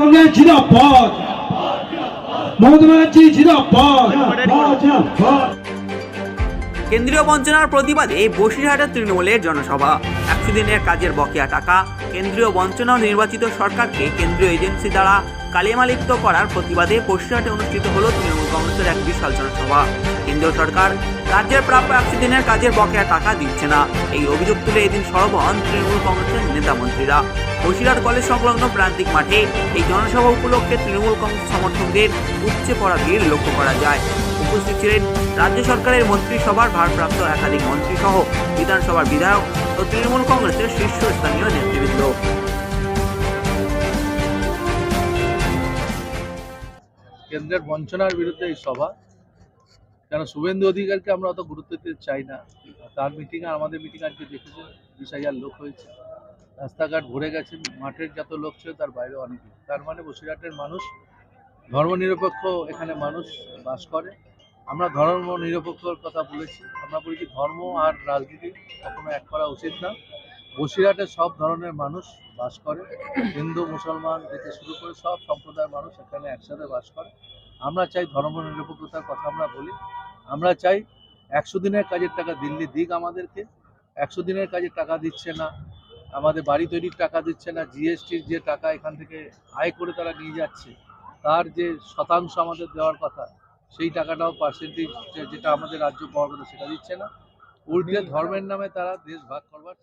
কংগ্রেস জিন্দাবাদ। মমতা ব্যানার্জি জিন্দাবাদ। কেন্দ্রীয় বঞ্চনার প্রতিবাদে বসিরহাটের তৃণমূলের জনসভা। একশো দিনের কাজের বকেয়া টাকা। কেন্দ্রীয় বঞ্চনা নির্বাচিত সরকারকে কেন্দ্রীয় এজেন্সি দ্বারা কালিমালিপ্ত করার প্রতিবাদে বসিরহাটে অনুষ্ঠিত হল তৃণমূল কংগ্রেসের এক বিশাল জনসভা। কেন্দ্রীয় সরকার রাজ্যের প্রাপ্য একশো দিনের কাজের বকেয়া টাকা দিচ্ছে না। এই অভিযোগ তুলে এদিন সরব হন তৃণমূল কংগ্রেসের নেতা মন্ত্রীরা। বসিরহাট কলেজ সংলগ্ন প্রান্তিক মাঠে এই জনসভা উপলক্ষে তৃণমূল কংগ্রেস সমর্থকদের উপচে পড়া ভিড় লক্ষ্য করা যায়। উপস্থিত ছিলেন রাজ্য সরকারের মন্ত্রিসভার ভারপ্রাপ্ত একাধিক মন্ত্রী সহ বিধানসভার বিধায়ক ও তৃণমূল কংগ্রেসের শীর্ষস্থানীয় কেন্দ্রের বঞ্চনার বিরুদ্ধে এই সভা। কেন শুভেন্দু অধিকারকে আমরা অত গুরুত্ব দিতে চাই না? তার মিটিং আর আমাদের মিটিং আজকে দেখেছে বিশ হাজার লোক হয়েছে। রাস্তাঘাট ভরে গেছে, মাঠের যত লোক ছিল তার বাইরে অনেক তার মানে বসিরহাটের মানুষ, ধর্মনিরপেক্ষ এখানে মানুষ বাস করে। আমরা ধর্ম নিরপেক্ষর কথা বলেছি। আমরা বলেছি ধর্ম আর রাজনীতি কখনো এক করা উচিত না। বসিরহাটে সব ধরনের মানুষ বাস করে। হিন্দু মুসলমান থেকে শুরু করে সব সম্প্রদায়ের মানুষ এখানে একসাথে বাস করে। আমরা চাই ধর্ম নিরপেক্ষতার কথা আমরা বলি। আমরা চাই একশো দিনের কাজের টাকা দিল্লি দিক আমাদেরকে। একশো দিনের কাজের টাকা দিচ্ছে না। আমাদের বাড়ি তৈরির টাকা দিচ্ছে না। জিএসটির যে টাকা এখান থেকে আয় করে তারা নিয়ে যাচ্ছে তার যে শতাংশ আমাদের দেওয়ার কথা সেই টাকাটাও পার্সেন্টেজ যেটা আমাদের রাজ্য পাওয়ার কথা সেটা দিচ্ছে না। উল্টে ধর্মের নামে তারা দেশ ভাগ করবার